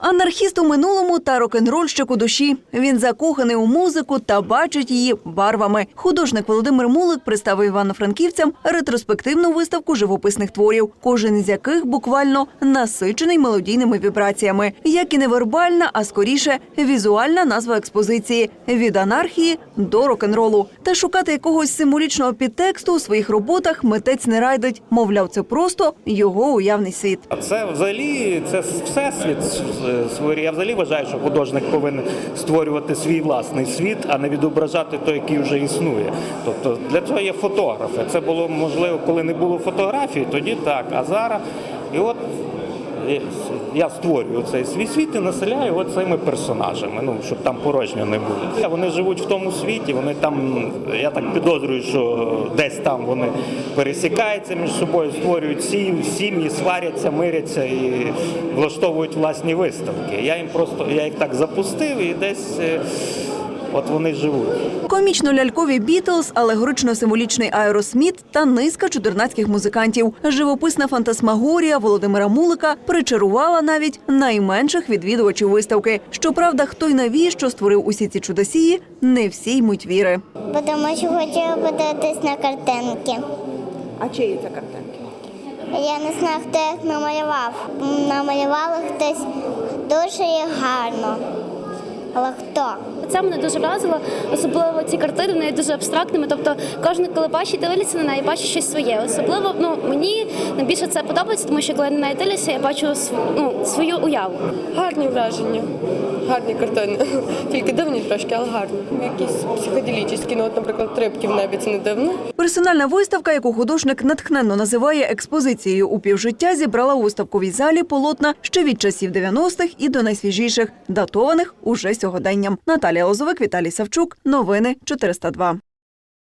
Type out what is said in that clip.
Анархіст у минулому та рок-н-рольщик у душі. Він закоханий у музику та бачить її барвами. Художник Володимир Мулик представив івано-франківцям ретроспективну виставку живописних творів, кожен із яких буквально насичений мелодійними вібраціями, як і не вербальна, а скоріше візуальна назва експозиції від анархії до рок-н-ролу. Та шукати якогось символічного підтексту у своїх роботах митець не райдить. Мовляв, це просто його уявний світ. Це взагалі це всесвіт е. Я взагалі вважаю, що художник повинен створювати свій власний світ, а не відображати той, який вже існує. Тобто для цього є фотографи. Це було можливо, коли не було фотографії, тоді так. А зараз і от. Я створюю цей свій світ і населяю цими персонажами, ну щоб там порожньо не було. Вони живуть в тому світі, вони там, я так підозрюю, що десь там вони пересікаються між собою, створюють сім- сім'ї, сваряться, миряться і влаштовують власні виставки. Я їм просто я їх так запустив і десь е, от вони живуть. Комічно-лялькові Бітлз, алегорично-символічний Аеросміт та низка чудернацьких музикантів. Живописна фантасмагорія Володимира Мулика причарувала навіть найменших відвідувачів виставки. Щоправда, хто й навіщо створив усі ці чудосії, не всі ймуть віри. Бо Тому що хотіла подивитись на картинки. А чиї це картинки? Я не знаю, хто їх намалював. Намалювали хтось дуже гарно. Але хто? Це мене дуже вразило, особливо ці картини вони дуже абстрактними. Тобто, кожен, коли бачить, дивиться на неї, бачить щось своє. Особливо ну мені найбільше це подобається, тому що коли я на неї дивлюся, я бачу ну, свою уяву. Гарні враження, гарні картини. Тільки дивні трошки, але гарні. Якісь психоделічні, ну, от, наприклад, трипки в небі це не дивно. Персональна виставка, яку художник натхненно називає експозицією у півжиття, зібрала у виставковій залі полотна ще від часів 90-х і до найсвіжіших, датованих уже сьогоденням. Наталія Лозовик, Віталій Савчук. Новини 402.